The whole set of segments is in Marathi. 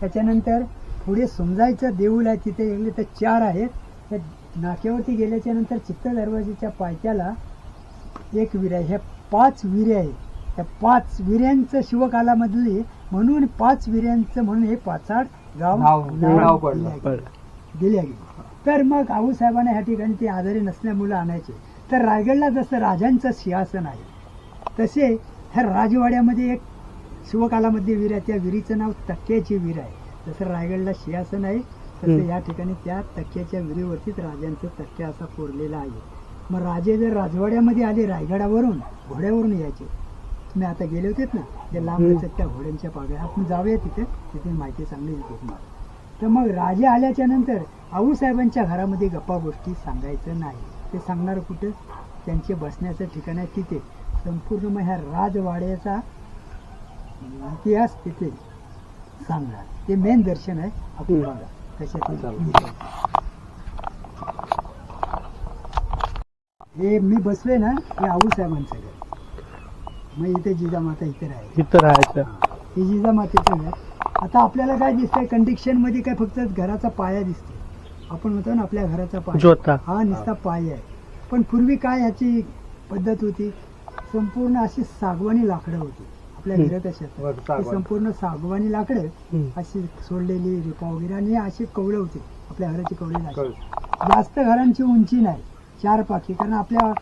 त्याच्यानंतर पुढे समजायचं देऊळ आहे तिथे गेले तर चार आहेत. त्या नाक्यावरती गेल्याच्यानंतर चित्त दरवाजेच्या पायथ्याला एक आहे ह्या पाच विहिरी आहेत. त्या पाच विहिऱ्यांचं शिवकालामधली म्हणून पाच विहिऱ्यांचं म्हणून हे पाचाड गाव नाव- नाव पडलं. दिलं. दिल्या गेली. तर मग आऊसाहेबांना ह्या ठिकाणी ते आजारी नसल्यामुळे आणायचे. तर रायगडला जसं राजांचं सिंहासन आहे तसे ह्या राजवाड्यामध्ये एक शिवकालामध्ये विहीर आहे त्या विहिरीचं नाव तक्क्याची विहीर आहे. जसं रायगडला सिंहासन आहे तसं. या ठिकाणी त्या तक्क्याच्या विहिरीवरतीच राजांचं तक्क्या असा कोरलेला आहे. मग राजे जर राजवाड्यामध्ये आले रायगडावरून घोड्यावरून यायचे. तुम्ही आता गेले होतेत ना जे लांब. त्या घोड्यांच्या पागळ्या आपण जाऊया तिथे तिथे माहिती चांगली तुम्हाला. तर मग राजे आल्याच्यानंतर आऊसाहेबांच्या घरामध्ये गप्पा गोष्टी सांगायचं नाही. ते सांगणार कुठं? त्यांचे बसण्याचं ठिकाण आहे तिथे. संपूर्ण मग ह्या राजवाड्याचा इतिहास तिथे सांगणार. ते मेन दर्शन आहे. चालेल. हे मी बसलोय ना हे आऊसाहेबांचं घर. मग इथे जिजामाता इथे राहील इथं राहायचं. हे. जिजामातेचं घर. आता आपल्याला काय दिसतंय? कंडिक्शनमध्ये काय फक्त घराचा पाया दिसतो आपण म्हणतो ना आपल्या घराचा पाया. हा नुसता पाय आहे. पण पूर्वी काय ह्याची पद्धत होती? संपूर्ण अशी सागवानी लाकडं होती. आपल्या. घरात अशी असतात. वर ती सागवानी. संपूर्ण सागवानी लाकडं. अशी सोडलेली रिपा वगैरे आणि अशी कवळं होती आपल्या घराची कवळी. जास्त घरांची उंची नाही चार पाकी कारण आपल्या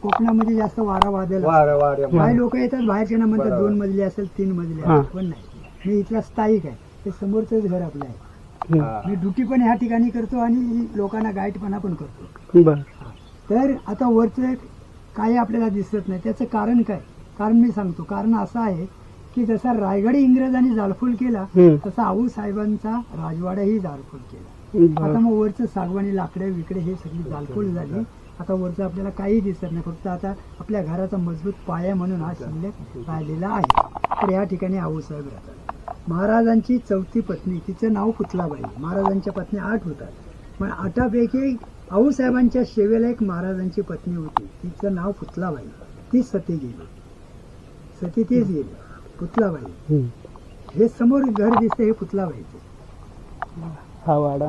कोकणामध्ये जास्त वारा वादळ असतो. वार काही लोक येतात बाहेरच्या ना म्हणतात. दोन मजली असेल तीन मजली. असेल पण नाही मी इथला स्थायिक आहे ते समोरचंच घर आपलं आहे. मी ड्युटी पण ह्या ठिकाणी करतो आणि लोकांना गाईडपणा पण करतो बर तर आता वरचं काही आपल्याला दिसत नाही त्याचं कारण काय कारण मी सांगतो कारण असं आहे की जसा रायगड इंग्रजांनी जाळफूल केला. तसा आऊ साहेबांचा राजवाडाही जाळफूल केला. आता मग वरचं सागवानी लाकडे विकडे हे सगळी जाळपोळ झाली. आता वरचं आपल्याला काही दिसत नाही फक्त आता आपल्या घराचा मजबूत पाया म्हणून हा शिल्लक राहिलेला आहे. तर या ठिकाणी आऊसाहेब राहतात. महाराजांची चौथी पत्नी तिचं नाव पुतलाबाई. महाराजांच्या पत्नी आठ होतात. पण आठापैकी आऊसाहेबांच्या सेवेला एक महाराजांची पत्नी होती. तिचं नाव पुतलाबाई. ती सती गेली. सती तीच गेली पुतलाबाई. हम्म. हे समोर घर दिसतं हे पुतलाबाईचं. हा वाडा.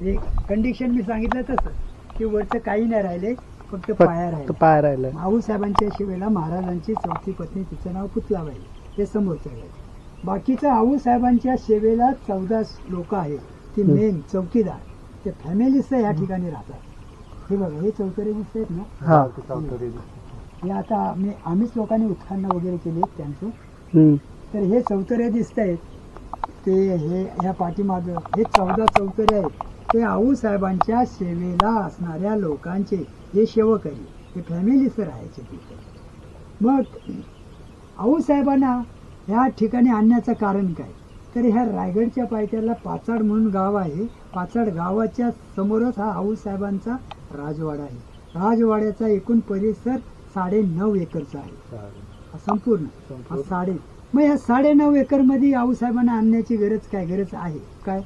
एक कंडिशन मी सांगितलं तसं की वरचं काही नाही राहिले फक्त पाया राहिले पाय राहिलं माऊ साहेबांच्या शिवेला महाराजांची चौथी पत्नी तिचं नाव पुतलाबाई. हे समोरचं आहे. बाकीचं आऊ साहेबांच्या सेवेला चौदा लोक आहेत. ती. मेन चौकीदार. ते फॅमिलीच या ठिकाणी राहतात. हे बघा हे चौकरे दिसत आहेत ना? हा आता मी आम्हीच लोकांनी उत्खनन वगैरे केले त्यांचं. हम्म. तर हे चौतरे दिसत आहेत ते हे ह्या पाठीमागं हे चौदा चौतरे आहेत. ते आऊ साहेबांच्या सेवेला असणाऱ्या लोकांचे हे सेवक आहे हे फॅमिलीच राहायचे तिथे. मग आऊ साहेबांना ह्या ठिकाणी आणण्याचं कारण काय? तर ह्या रायगडच्या पायथ्याला पाचाड म्हणून गाव आहे. पाचाड गावाच्या समोरच हा आऊ साहेबांचा राजवाडा आहे. राजवाड्याचा एकूण परिसर साडे नऊ एकरचा आहे. हा संपूर्ण. हा. साडे मग या साडे नऊ एकरमध्ये आऊसाहेबांना आणण्याची गरज काय? गरज आहे. काय?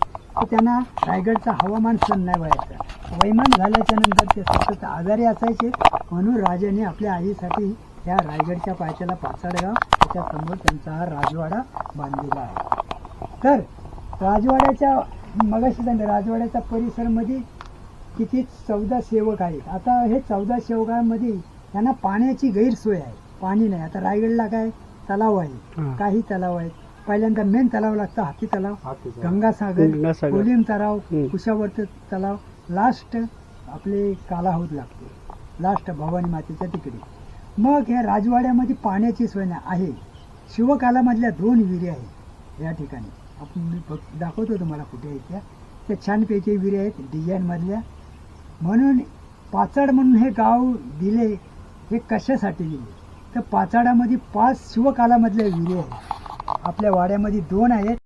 त्यांना रायगडचा हवामान सण नाही व्हायचा. वैमान झाल्याच्यानंतर ते सतत आजारी असायचे. म्हणून राजाने आपल्या आईसाठी या रायगडच्या पायथ्याला पाचाडगाव त्याच्यासमोर त्यांचा हा राजवाडा बांधलेला आहे. तर राजवाड्याच्या मगाशी सांगितलं राजवाड्याच्या परिसरमध्ये किती चौदा सेवक आहेत. आता हे चौदा सेवकांमध्ये त्यांना पाण्याची गैरसोय आहे. पाणी नाही. आता रायगडला काय? तलाव आहे. काही तलाव आहेत. पहिल्यांदा मेन तलाव लागतं हाती तलाव. गंगासागर. कोलिम तलाव. कुशावर्त तलाव. लास्ट आपले कालाहूद लागतो. लास्ट भवानी मातेच्या तिकडे. मग या राजवाड्यामध्ये पाण्याची सोय नाही आहे. शिवकालामधल्या दोन विहिरी आहेत या ठिकाणी. आपण मी दाखवतो तुम्हाला कुठे आहेत त्या. त्या छानपैकी विहिरी आहेत डिझाईन मधल्या म्हणून पाचाड म्हणून हे गाव दिले हे कशासाठी दिले तर पाचाडामध्ये पाच शिवकालामधले विहिरी आहेत आपल्या वाड्यामध्ये दोन आहेत.